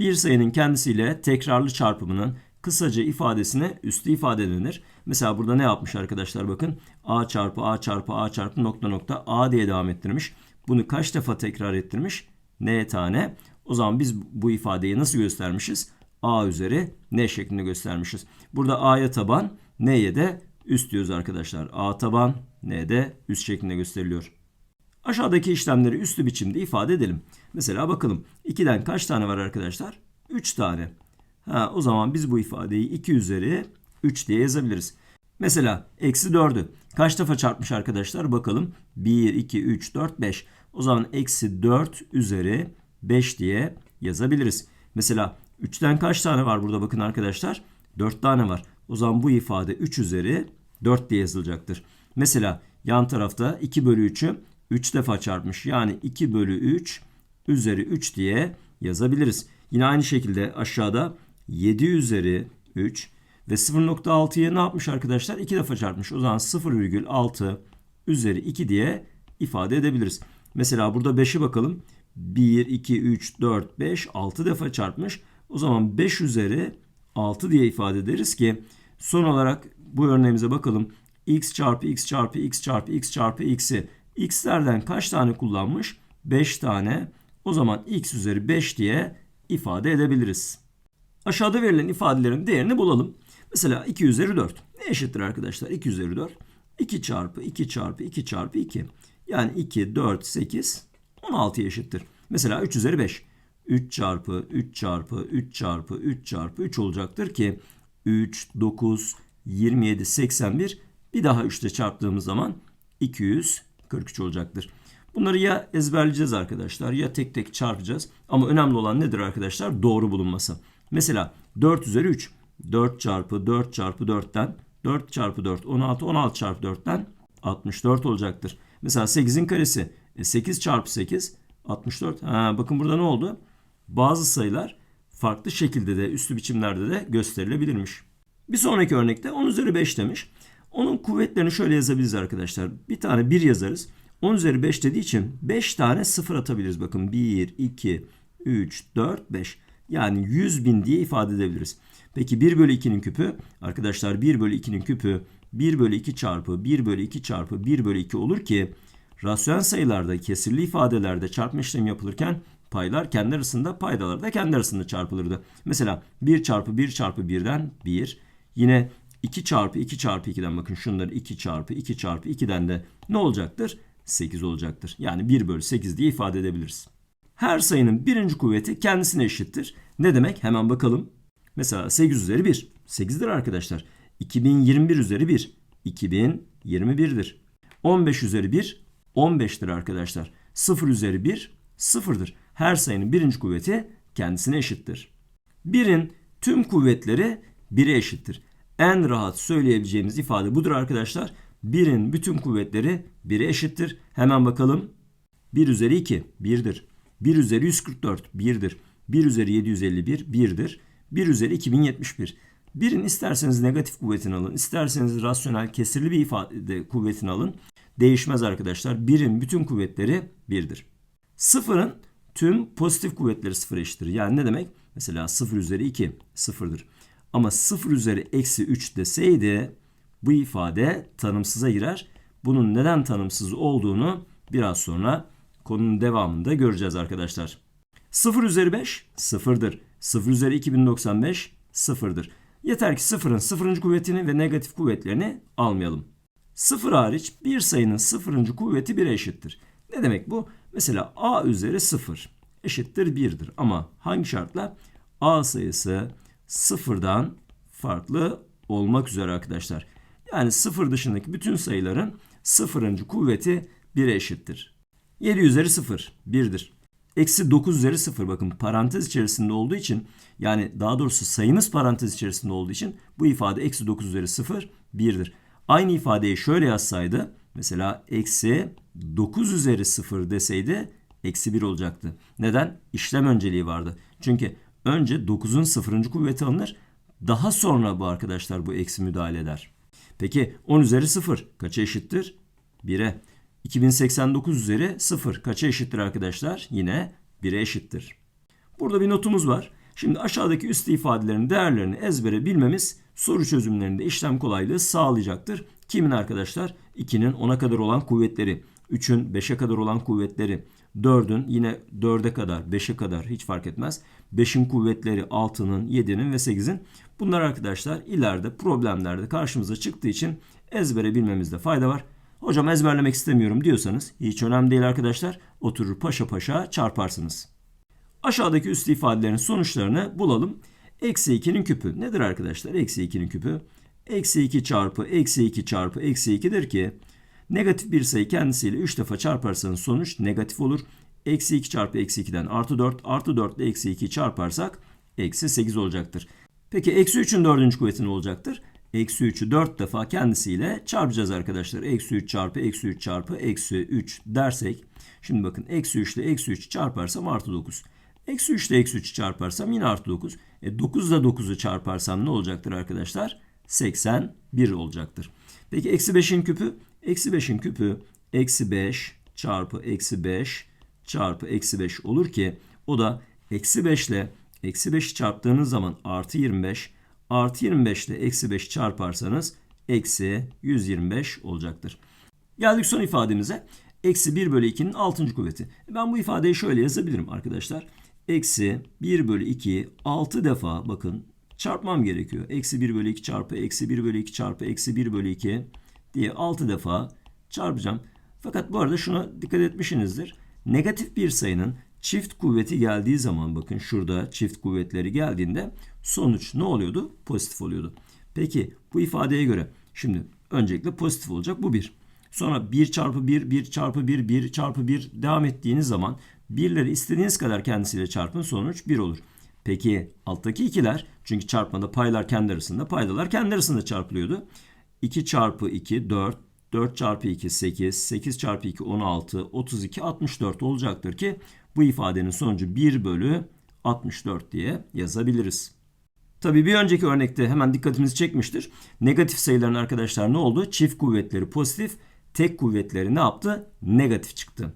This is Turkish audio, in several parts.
Bir sayının kendisiyle tekrarlı çarpımının kısaca ifadesine üstü ifade denir. Mesela burada ne yapmış arkadaşlar bakın. A çarpı A çarpı A çarpı nokta nokta A diye devam ettirmiş. Bunu kaç defa tekrar ettirmiş? N tane. O zaman biz bu ifadeyi nasıl göstermişiz? A üzeri N şeklinde göstermişiz. Burada A'ya taban, N'ye de üst diyoruz arkadaşlar. A taban, N de üst şeklinde gösteriliyor. Aşağıdaki işlemleri üslü biçimde ifade edelim. Mesela bakalım 2'den kaç tane var arkadaşlar? 3 tane. Ha, o zaman biz bu ifadeyi 2 üzeri 3 diye yazabiliriz. Mesela eksi 4'ü kaç defa çarpmış arkadaşlar? Bakalım 1, 2, 3, 4, 5. O zaman eksi 4 üzeri 5 diye yazabiliriz. Mesela 3'ten kaç tane var burada bakın arkadaşlar? 4 tane var. O zaman bu ifade 3 üzeri 4 diye yazılacaktır. Mesela yan tarafta 2 bölü 3'ü 3 defa çarpmış. Yani 2 bölü 3 üzeri 3 diye yazabiliriz. Yine aynı şekilde aşağıda 7 üzeri 3 ve 0.6'ya ne yapmış arkadaşlar? 2 defa çarpmış. O zaman 0,6 üzeri 2 diye ifade edebiliriz. Mesela burada 5'i bakalım. 1, 2, 3, 4, 5, 6 defa çarpmış. O zaman 5 üzeri 6 diye ifade ederiz ki son olarak bu örneğimize bakalım. x çarpı x çarpı x çarpı x çarpı x'i x'lerden kaç tane kullanmış? 5 tane. O zaman x üzeri 5 diye ifade edebiliriz. Aşağıda verilen ifadelerin değerini bulalım. Mesela 2 üzeri 4. Ne eşittir arkadaşlar? 2 üzeri 4. 2 çarpı 2 çarpı 2 çarpı 2. Yani 2, 4, 8, 16 eşittir. Mesela 3 üzeri 5. 3 çarpı 3 çarpı 3 çarpı 3 çarpı 3 olacaktır ki 3, 9, 27, 81 bir daha 3 ile çarptığımız zaman 243 olacaktır. Bunları ya ezberleyeceğiz arkadaşlar ya tek tek çarpacağız. Ama önemli olan nedir arkadaşlar? Doğru bulunması. Mesela 4 üzeri 3. 4 çarpı 4 çarpı 4'ten 4 çarpı 4 16 16 çarpı 4'ten 64 olacaktır. Mesela 8'in karesi e 8 çarpı 8 64. Ha, bakın burada ne oldu? Bazı sayılar farklı şekilde de üslü biçimlerde de gösterilebilirmiş. Bir sonraki örnekte 10 üzeri 5 demiş. Onun kuvvetlerini şöyle yazabiliriz arkadaşlar. Bir tane 1 yazarız. 10 üzeri 5 dediği için 5 tane 0 atabiliriz. Bakın 1, 2, 3, 4, 5. Yani 100 bin diye ifade edebiliriz. Peki 1 bölü 2'nin küpü arkadaşlar 1 bölü 2'nin küpü 1 bölü 2 çarpı 1 bölü 2 çarpı 1 bölü 2 olur ki rasyonel sayılarda kesirli ifadelerde çarpma işlemi yapılırken paylar kendi arasında paydalar da kendi arasında çarpılırdı. Mesela 1 çarpı 1 çarpı 1'den 1 yine 2 çarpı 2 çarpı 2'den bakın şunları 2 çarpı 2 çarpı 2'den de ne olacaktır? 8 olacaktır. Yani 1 bölü 8 diye ifade edebiliriz. Her sayının birinci kuvveti kendisine eşittir. Ne demek? Hemen bakalım. Mesela 8 üzeri 1. 8'dir arkadaşlar. 2021 üzeri 1. 2021'dir. 15 üzeri 1. 15'tir arkadaşlar. 0 üzeri 1. 0'dır. Her sayının birinci kuvveti kendisine eşittir. 1'in tüm kuvvetleri 1'e eşittir. En rahat söyleyebileceğimiz ifade budur arkadaşlar. 1'in bütün kuvvetleri 1'e eşittir. Hemen bakalım. 1 üzeri 2 1'dir. 1 üzeri 144 1'dir. 1 üzeri 751 1'dir. 1 üzeri 2071. Birin isterseniz negatif kuvvetini alın, isterseniz rasyonel kesirli bir ifade kuvvetini alın. Değişmez arkadaşlar. Birin bütün kuvvetleri 1'dir. Sıfırın tüm pozitif kuvvetleri sıfır eşittir. Yani ne demek? Mesela 0 üzeri 2 sıfırdır. Ama 0 üzeri eksi 3 deseydi bu ifade tanımsıza girer. Bunun neden tanımsız olduğunu biraz sonra konunun devamında göreceğiz arkadaşlar. 0 üzeri 5 sıfırdır. 0 üzeri 2095 sıfırdır. Yeter ki sıfırın sıfırıncı kuvvetini ve negatif kuvvetlerini almayalım. Sıfır hariç bir sayının sıfırıncı kuvveti 1'e eşittir. Ne demek bu? Mesela a üzeri 0 eşittir 1'dir. Ama hangi şartla? a sayısı sıfırdan farklı olmak üzere arkadaşlar. Yani sıfır dışındaki bütün sayıların sıfırıncı kuvveti 1'e eşittir. 7 üzeri 0 1'dir. Eksi 9 üzeri 0 bakın parantez içerisinde olduğu için yani daha doğrusu sayımız parantez içerisinde olduğu için bu ifade eksi 9 üzeri 0 1'dir. Aynı ifadeyi şöyle yazsaydı mesela eksi 9 üzeri 0 deseydi eksi 1 olacaktı. Neden? İşlem önceliği vardı. Çünkü önce 9'un 0. kuvveti alınır. Daha sonra bu arkadaşlar bu eksi müdahale eder. Peki 10 üzeri 0 kaça eşittir? 1'e. 2089 üzeri 0 kaça eşittir arkadaşlar? Yine 1'e eşittir. Burada bir notumuz var. Şimdi aşağıdaki üst ifadelerin değerlerini ezbere bilmemiz soru çözümlerinde işlem kolaylığı sağlayacaktır. Kimin arkadaşlar? 2'nin 10'a kadar olan kuvvetleri, 3'ün 5'e kadar olan kuvvetleri, 4'ün yine 4'e kadar, 5'e kadar hiç fark etmez. 5'in kuvvetleri 6'nın, 7'nin ve 8'in. Bunlar arkadaşlar ileride problemlerde karşımıza çıktığı için ezbere bilmemizde fayda var. Hocam ezberlemek istemiyorum diyorsanız hiç önemli değil arkadaşlar. Oturur paşa paşa çarparsınız. Aşağıdaki üst ifadelerin sonuçlarını bulalım. Eksi 2'nin küpü nedir arkadaşlar? Eksi 2'nin küpü. Eksi 2 çarpı eksi 2 çarpı eksi 2'dir ki negatif bir sayı kendisiyle 3 defa çarparsanız sonuç negatif olur. Eksi 2 çarpı eksi 2'den artı 4 artı 4 ile eksi 2'yi çarparsak eksi 8 olacaktır. Peki eksi 3'ün dördüncü kuvveti ne olacaktır? Eksi 3'ü 4 defa kendisiyle çarpacağız arkadaşlar. Eksi 3 çarpı eksi 3 çarpı eksi 3 dersek. Şimdi bakın eksi 3 ile eksi 3 çarparsam artı 9. Eksi 3 ile eksi 3 çarparsam yine artı 9. E 9 ile 9'u çarparsam ne olacaktır arkadaşlar? 81 olacaktır. Peki eksi 5'in küpü? Eksi 5'in küpü eksi 5 çarpı eksi 5 çarpı eksi 5 olur ki o da eksi 5 ile eksi 5'i çarptığınız zaman artı 25 artı 25 ile eksi 5 çarparsanız eksi 125 olacaktır. Geldik son ifademize. Eksi 1 bölü 2'nin 6. kuvveti. Ben bu ifadeyi şöyle yazabilirim arkadaşlar. Eksi 1 bölü 2 6 defa bakın çarpmam gerekiyor. Eksi 1 bölü 2 çarpı eksi 1 bölü 2 çarpı eksi 1 bölü 2 diye 6 defa çarpacağım. Fakat bu arada şuna dikkat etmişsinizdir. Negatif bir sayının çift kuvveti geldiği zaman bakın şurada çift kuvvetleri geldiğinde sonuç ne oluyordu? Pozitif oluyordu. Peki bu ifadeye göre şimdi öncelikle pozitif olacak bu 1. Sonra 1 çarpı 1, 1 çarpı 1, 1 çarpı 1 devam ettiğiniz zaman birleri istediğiniz kadar kendisiyle çarpın sonuç 1 olur. Peki alttaki ikiler çünkü çarpmada paylar kendi arasında paydalar kendi arasında çarpılıyordu. 2 çarpı 2 4 4 çarpı 2 8 8 çarpı 2 16 32 64 olacaktır ki bu ifadenin sonucu 1 bölü 64 diye yazabiliriz. Tabii bir önceki örnekte hemen dikkatimizi çekmiştir. Negatif sayıların arkadaşlar ne oldu? Çift kuvvetleri pozitif, tek kuvvetleri ne yaptı? Negatif çıktı.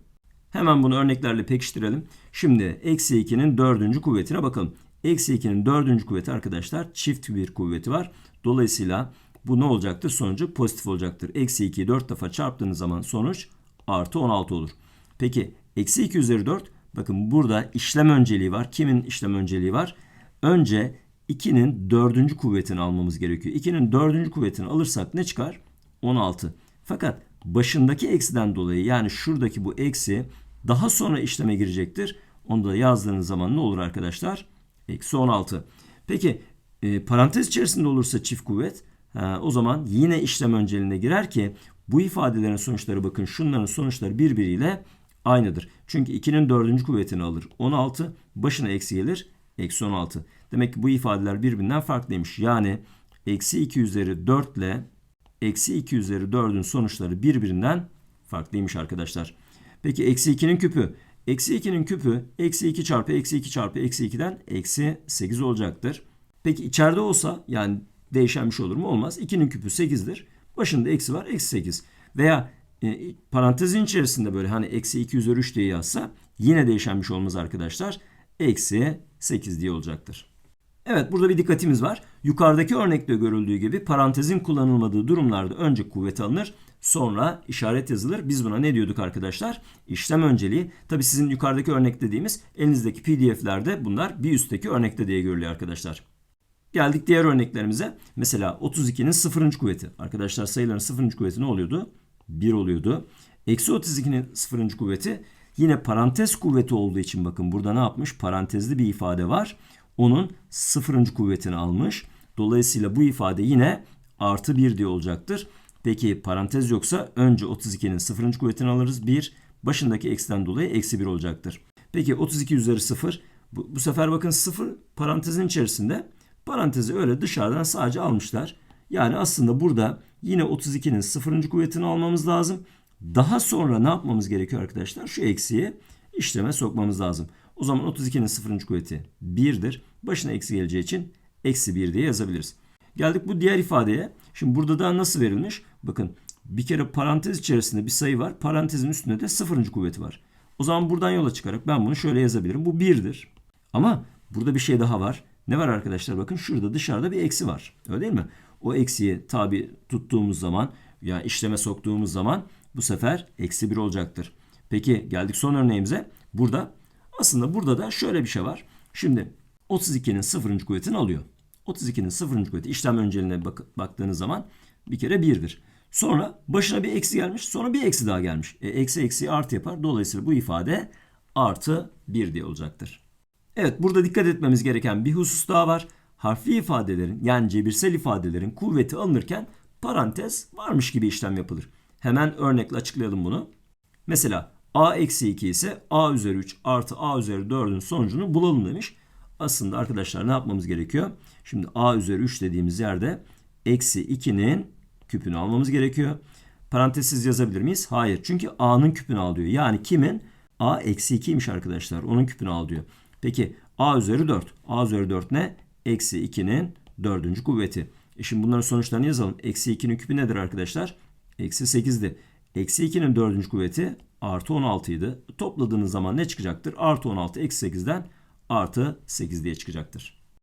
Hemen bunu örneklerle pekiştirelim. Şimdi eksi 2'nin dördüncü kuvvetine bakalım. Eksi 2'nin dördüncü kuvveti arkadaşlar çift bir kuvveti var. Dolayısıyla bu ne olacaktır? Sonucu pozitif olacaktır. Eksi 2'yi 4 defa çarptığınız zaman sonuç artı 16 olur. Peki eksi 2 üzeri 4 bakın burada işlem önceliği var. Kimin işlem önceliği var? Önce 2'nin dördüncü kuvvetini almamız gerekiyor. 2'nin dördüncü kuvvetini alırsak ne çıkar? 16. Fakat başındaki eksiden dolayı yani şuradaki bu eksi daha sonra işleme girecektir. Onu da yazdığınız zaman ne olur arkadaşlar? Eksi 16. Peki e, parantez içerisinde olursa çift kuvvet o zaman yine işlem önceliğine girer ki bu ifadelerin sonuçları bakın şunların sonuçları birbiriyle aynıdır. Çünkü 2'nin dördüncü kuvvetini alır 16 başına eksi gelir eksi 16. Demek ki bu ifadeler birbirinden farklıymış. Yani eksi 2 üzeri 4 ile eksi 2 üzeri 4'ün sonuçları birbirinden farklıymış arkadaşlar. Peki eksi 2'nin küpü. Eksi 2'nin küpü eksi 2 çarpı eksi 2 çarpı eksi 2'den eksi 8 olacaktır. Peki içeride olsa yani değişen bir şey olur mu? Olmaz. 2'nin küpü 8'dir. Başında eksi var eksi 8. Veya e, parantezin içerisinde böyle hani eksi 2 üzeri 3 diye yazsa yine değişen bir şey olmaz arkadaşlar. Eksi 8 diye olacaktır. Evet burada bir dikkatimiz var. Yukarıdaki örnekte görüldüğü gibi parantezin kullanılmadığı durumlarda önce kuvvet alınır sonra işaret yazılır. Biz buna ne diyorduk arkadaşlar? İşlem önceliği. Tabi sizin yukarıdaki örnek dediğimiz elinizdeki pdf'lerde bunlar bir üstteki örnekte diye görülüyor arkadaşlar. Geldik diğer örneklerimize. Mesela 32'nin 0. kuvveti. Arkadaşlar sayıların 0. kuvveti ne oluyordu? 1 oluyordu. Eksi 32'nin 0. kuvveti yine parantez kuvveti olduğu için bakın burada ne yapmış? Parantezli bir ifade var. Onun 0. kuvvetini almış. Dolayısıyla bu ifade yine artı 1 diye olacaktır. Peki parantez yoksa önce 32'nin 0. kuvvetini alırız. 1 başındaki eksiden dolayı eksi 1 olacaktır. Peki 32 üzeri 0. Bu, bu sefer bakın 0 parantezin içerisinde. Parantezi öyle dışarıdan sadece almışlar. Yani aslında burada yine 32'nin 0. kuvvetini almamız lazım. Daha sonra ne yapmamız gerekiyor arkadaşlar? Şu eksiği işleme sokmamız lazım. O zaman 32'nin 0. kuvveti 1'dir. Başına eksi geleceği için eksi 1 diye yazabiliriz. Geldik bu diğer ifadeye. Şimdi burada da nasıl verilmiş? Bakın bir kere parantez içerisinde bir sayı var. Parantezin üstünde de 0. kuvveti var. O zaman buradan yola çıkarak ben bunu şöyle yazabilirim. Bu 1'dir. Ama burada bir şey daha var. Ne var arkadaşlar? Bakın şurada dışarıda bir eksi var. Öyle değil mi? O eksiyi tabi tuttuğumuz zaman yani işleme soktuğumuz zaman bu sefer eksi 1 olacaktır. Peki geldik son örneğimize. Burada aslında burada da şöyle bir şey var. Şimdi 32'nin 0. kuvvetini alıyor. 32'nin 0. kuvveti işlem önceliğine bak baktığınız zaman bir kere 1'dir. Sonra başına bir eksi gelmiş. Sonra bir eksi daha gelmiş. E, eksi eksi artı yapar. Dolayısıyla bu ifade artı 1 diye olacaktır. Evet burada dikkat etmemiz gereken bir husus daha var. Harfli ifadelerin yani cebirsel ifadelerin kuvveti alınırken parantez varmış gibi işlem yapılır. Hemen örnekle açıklayalım bunu. Mesela a eksi 2 ise a üzeri 3 artı a üzeri 4'ün sonucunu bulalım demiş. Aslında arkadaşlar ne yapmamız gerekiyor? Şimdi a üzeri 3 dediğimiz yerde eksi 2'nin küpünü almamız gerekiyor. Parantezsiz yazabilir miyiz? Hayır. Çünkü a'nın küpünü al diyor. Yani kimin? a eksi 2'ymiş arkadaşlar. Onun küpünü al diyor. Peki a üzeri 4. a üzeri 4 ne? Eksi 2'nin dördüncü kuvveti. E şimdi bunların sonuçlarını yazalım. Eksi 2'nin küpü nedir arkadaşlar? Eksi 8'di. Eksi 2'nin dördüncü kuvveti artı 16 idi. Topladığınız zaman ne çıkacaktır? Artı 16 eksi 8'den artı 8 diye çıkacaktır.